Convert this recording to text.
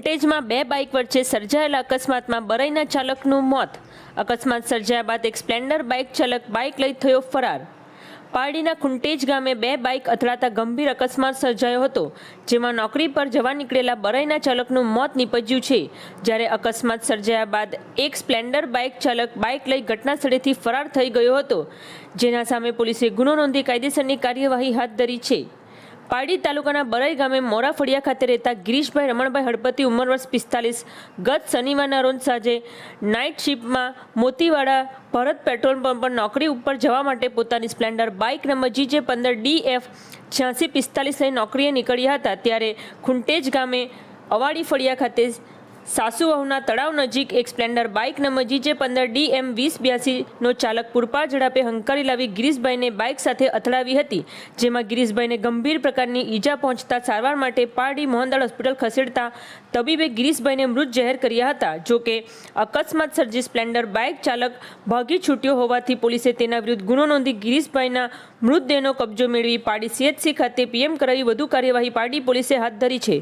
ખુંટેજમાં બે બાઇક વચ્ચે સર્જાયેલા અકસ્માતમાં બરાઈના ચાલકનું મોત. અકસ્માત સર્જાયા બાદ એક સ્પ્લેન્ડર બાઇક ચાલક બાઇક લઈ થયો ફરાર. પારડીના ખુંટેજ ગામે બે બાઇક અથડાતા ગંભીર અકસ્માત સર્જાયો હતો, જેમાં નોકરી પર જવા નીકળેલા બરાઈના ચાલકનું મોત નીપજ્યું છે. જ્યારે અકસ્માત સર્જાયા બાદ એક સ્પ્લેન્ડર બાઇક ચાલક બાઇક લઈ ઘટના સ્થળેથી ફરાર થઈ ગયો હતો, જેના સામે પોલીસે ગુનો નોંધી કાયદેસરની કાર્યવાહી હાથ ધરી છે. પારડી તાલુકાના બરાઈ ગામે મોરા ફળિયા ખાતે રહેતા ગિરીશભાઈ રમણભાઈ હળપતિ ઉંમર વર્ષ પિસ્તાલીસ. ગત શનિવારના રોજ સાંજે નાઇટ શિફ્ટમાં મોતીવાડા ભરત પેટ્રોલ પંપ પર નોકરી ઉપર જવા માટે પોતાની સ્પ્લેન્ડર બાઇક નંબર જીજે પંદર ડી એફ છ્યાસી પિસ્તાલીસ લઈ નોકરીએ નીકળ્યા હતા. ત્યારે ખુંટેજ ગામે અવાડી ફળિયા ખાતે સાસુવહુના તળાવ નજીક એક સ્પ્લેન્ડર બાઇક નંબર જીજે પંદર ડી એમ વીસ બ્યાસીનો ચાલક પૂરપાર ઝડપે હંકારી લાવી ગિરીશભાઈને બાઇક સાથે અથડાવી હતી, જેમાં ગિરીશભાઈને ગંભીર પ્રકારની ઈજા પહોંચતા સારવાર માટે પારડી મોહનદાળ હોસ્પિટલ ખસેડતા તબીબે ગિરીશભાઈને મૃત જાહેર કર્યા હતા. જો કે, અકસ્માત સર્જી સ્પ્લેન્ડર બાઇક ચાલક ભાગી છૂટ્યો હોવાથી પોલીસે તેના વિરુદ્ધ ગુનો નોંધી ગિરીશભાઈના મૃતદેહનો કબજો મેળવી પારડી સીએચસી ખાતે પીએમ કરાવી વધુ કાર્યવાહી પારડી પોલીસે હાથ ધરી છે.